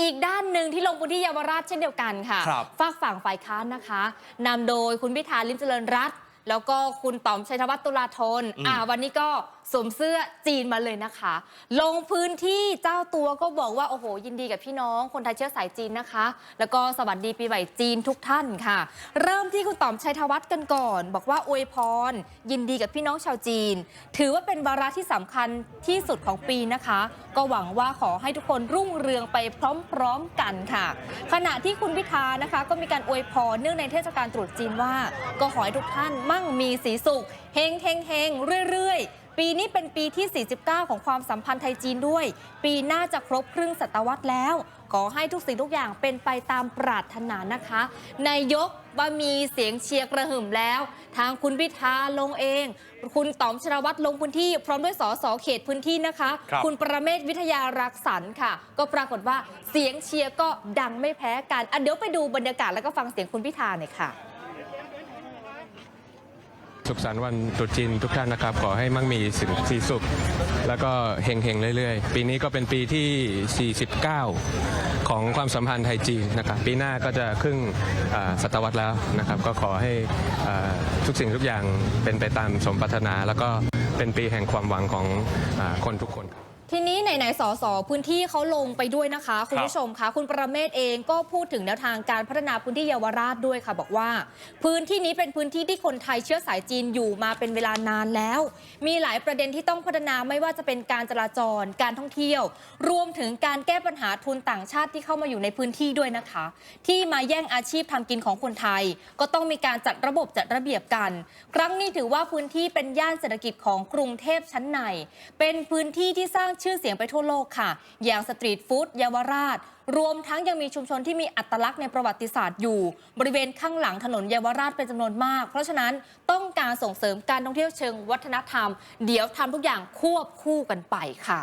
อีกด้านหนึ่งที่ลงพื้นที่เยาวราชเช่นเดียวกันค่ะ ครับ ฝากฝั่งฝ่ายค้านนะคะนำโดยคุณพิธาลิมเจริญรัตน์ แล้วก็คุณต๋อมชัยธวัฒน์ตุลาธนอืมอ่าวันนี้ก็สวมเสื้อจีนมาเลยนะคะ ลงพื้นที่เจ้าตัวก็บอกว่า โอ้โห ยินดีกับพี่น้องคนไทยเชื้อสายจีนนะคะ แล้วก็สวัสดีปีใหม่จีนทุกท่านค่ะ เริ่มที่คุณต๋อมชัยธวัฒน์กันก่อน บอกว่าอวยพร ยินดีกับพี่น้องชาวจีน ถือว่าเป็นวาระที่สำคัญที่สุดของปีนะคะ ก็หวังว่าขอให้ทุกคนรุ่งเรืองไปพร้อมๆกันค่ะ ขณะที่คุณพิธานะคะ ก็มีการอวยพรเนื่องในเทศกาลตรุษจีนว่า ก็ขอให้ทุกท่านมั่งมีสีสุขเฮงเฮงเฮงเรื่อยๆ ปีนี้เป็นปีที่ 49 ของความสัมพันธ์ไทยจีนด้วย ปีหน้าจะครบครึ่งศตวรรษแล้ว ขอให้ทุกสิ่งทุกอย่างเป็นไปตามปรารถนานะคะ นายกว่ามีเสียงเชียร์กระหึ่มแล้ว ทางคุณพิธาลงเอง คุณต๋อมชรวัตรลงพื้นที่ พร้อมด้วยสสเขตพื้นที่นะคะครับณประเมศวิทยารักษันค่ะ ก็ปรากฏว่าเสียงเชียร์ก็ดังไม่แพ้กันอะเดี๋ยวไปดูบรรยากาศแล้วก็ฟังเสียงคุณพิธาหน่อยค่ะ สุขสันต์วันตรุษจีนทุกท่านนะครับ ขอให้มั่งมีสิ่งสีสุข แล้วก็เฮงเฮงเรื่อยๆ ปีนี้ก็เป็นปีที่ 49 ของความสัมพันธ์ไทยจีนนะครับ ปีหน้าก็จะครึ่งศตวรรษแล้วนะครับ ก็ขอให้ทุกสิ่งทุกอย่างเป็นไปตามสมปรารถนา แล้วก็เป็นปีแห่งความหวังของอคนทุกคนครับ ทีนี้ไหนๆสสพื้นที่เขาลงไปด้วยนะคะ คุณผู้ชมคะคุณประเมศเองก็พูดถึงแนวทางการพัฒนาพื้นที่เยาวราชด้วยค่ะ บอกว่า พื้นที่นี้เป็นพื้นที่ที่คนไทยเชื้อสายจีนอยู่มาเป็นเวลานานแล้ว มีหลายประเด็นที่ต้องพัฒนาไม่ว่าจะเป็นการจราจร การท่องเที่ยว รวมถึงการแก้ปัญหาทุนต่างชาติที่เข้ามาอยู่ในพื้นที่ด้วยนะคะ ที่มาแย่งอาชีพทำกินของคนไทย ก็ต้องมีการจัดระบบจัดระเบียบกัน ครั้งนี้ถือว่าพื้นที่เป็นย่านเศรษฐกิจของกรุงเทพชั้นใน เป็นพื้นที่ที่สร้างชื่อเสียงไปทั่วโลกค่ะ อย่างสตรีทฟู้ดเยาวราช รวมทั้งยังมีชุมชนที่มีอัตลักษณ์ในประวัติศาสตร์อยู่ บริเวณข้างหลังถนนเยาวราชเป็นจำนวนมาก เพราะฉะนั้นต้องการส่งเสริมการท่องเที่ยวเชิงวัฒนธรรม เดี๋ยวทำทุกอย่างควบคู่กันไปค่ะ